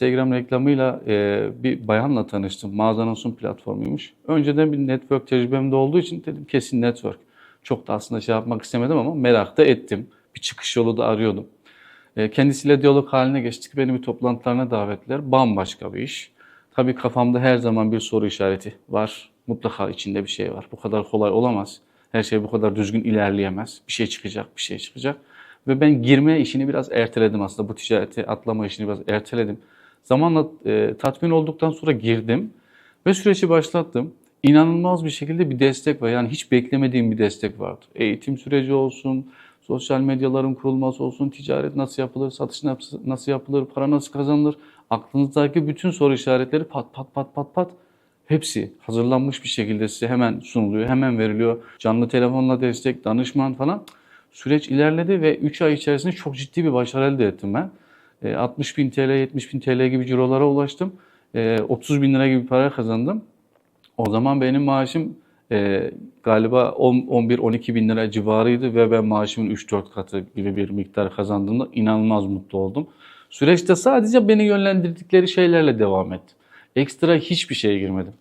Instagram reklamıyla e, bir bayanla tanıştım. Mağazanın platformuymuş. Önceden bir network tecrübem de olduğu için dedim kesin network. Çok da aslında şey yapmak istemedim ama merak da ettim. Bir çıkış yolu da arıyordum. E, kendisiyle diyalog haline geçtik. Beni bir toplantılarına davetler. Bambaşka bir iş. Tabii kafamda her zaman bir soru işareti var. Mutlaka içinde bir şey var. Bu kadar kolay olamaz. Her şey bu kadar düzgün ilerleyemez. Bir şey çıkacak, bir şey çıkacak. Ve ben girme işini biraz erteledim aslında. Bu ticareti atlama işini biraz erteledim. Zamanla e, tatmin olduktan sonra girdim ve süreci başlattım. İnanılmaz bir şekilde bir destek var. Yani hiç beklemediğim bir destek vardı. Eğitim süreci olsun, sosyal medyaların kurulması olsun, ticaret nasıl yapılır, satış nasıl- yapılır, para nasıl kazanılır. Aklınızdaki bütün soru işaretleri pat pat pat pat pat hepsi hazırlanmış bir şekilde size hemen sunuluyor, hemen veriliyor. Canlı telefonla destek, danışman falan. Süreç ilerledi ve 3 ay içerisinde çok ciddi bir başarı elde ettim ben. E, 60 bin TL, 70 bin TL gibi cirolara ulaştım. E, 30 bin lira gibi para kazandım. O zaman benim maaşım e, galiba 11-12 bin lira civarıydı ve ben maaşımın 3-4 katı gibi bir miktar kazandığımda inanılmaz mutlu oldum. Süreçte sadece beni yönlendirdikleri şeylerle devam ettim. Ekstra hiçbir şeye girmedim.